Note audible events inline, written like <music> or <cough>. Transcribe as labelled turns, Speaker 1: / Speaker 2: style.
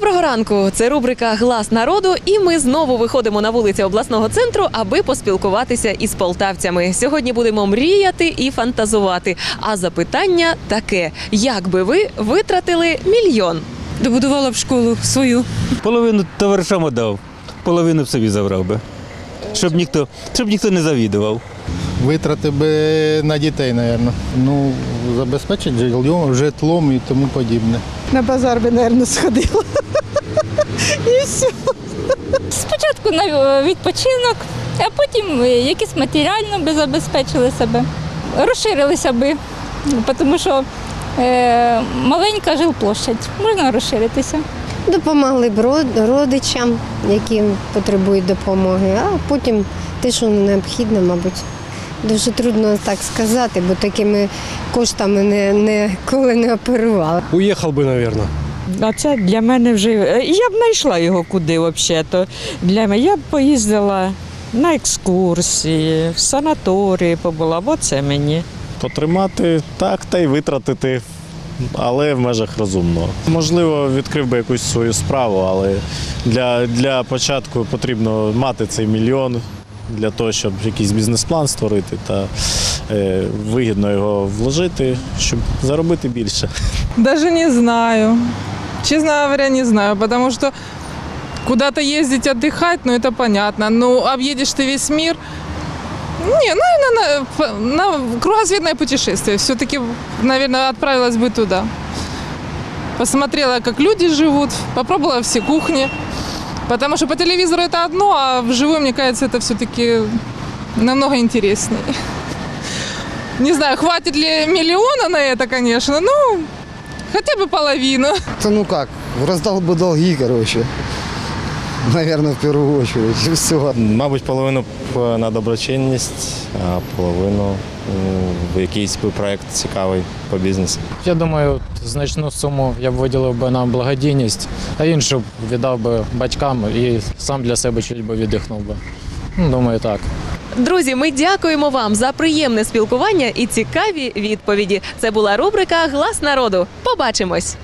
Speaker 1: ранку. Це рубрика Глас народу, і ми знову виходимо на вулиці обласного центру, аби поспілкуватися із полтавцями. Сьогодні будемо мріяти і фантазувати. А запитання таке: як би ви витратили мільйон?
Speaker 2: Добудувала б школу свою.
Speaker 3: Половину товаришам дав, половину б собі забрав би. Щоб ніхто, щоб ніхто не завідував.
Speaker 4: Витрати би на дітей, мабуть. Ну, забезпечити житлом, житлом і тому подібне.
Speaker 5: На базар би, мабуть, сходила. І все.
Speaker 6: Спочатку на е, відпочинок, а потім е, якось матеріально би забезпечили себе. Розширилися би, тому що е, маленька жилплощадь, можна розширитися.
Speaker 7: Допомогли б родичам, які потребують допомоги, а потім те, що необхідно, мабуть. Дуже трудно так сказати, бо такими коштами не, ніколи не оперувала.
Speaker 8: Уїхав би, мабуть.
Speaker 2: А це для мене вже. е, Я б знайшла його куди взагалі. Для мене я б поїздила на екскурсії, в санаторії побула, бо це мені.
Speaker 9: Потримати так та й витратити, але в межах розумного. Можливо, відкрив би якусь свою справу, але для, для початку потрібно мати цей мільйон для того, щоб якийсь бізнес-план створити та е, вигідно його вложити, щоб заробити більше.
Speaker 5: Даже не знаю. Честно говоря, не знаю, потому что куда-то ездить отдыхать, ну это понятно. Ну, объедешь ты весь мир. Не, наверное, на, на кругосветное путешествие. Все-таки, наверное, отправилась бы туда. Посмотрела, как люди живут, попробовала все кухни. Потому что по телевизору это одно, а вживую, мне кажется, это все-таки намного интереснее. Не знаю, хватит ли миллиона на это, конечно, ну, хотя бы половину.
Speaker 10: Да ну как, раздал бы долги, короче. Наверное, в первую очередь. <laughs> Все.
Speaker 9: Мабуть, половину на доброчинність, а половину в якийсь би проект цікавий по бізнесу.
Speaker 8: Я думаю, значну суму я б виділив би на благодійність, а іншу віддав би батькам і сам для себе чуть би віддихнув би. Ну, Думаю, так.
Speaker 1: Друзі, ми дякуємо вам за приємне спілкування і цікаві відповіді. Це була рубрика Глас народу. Побачимось.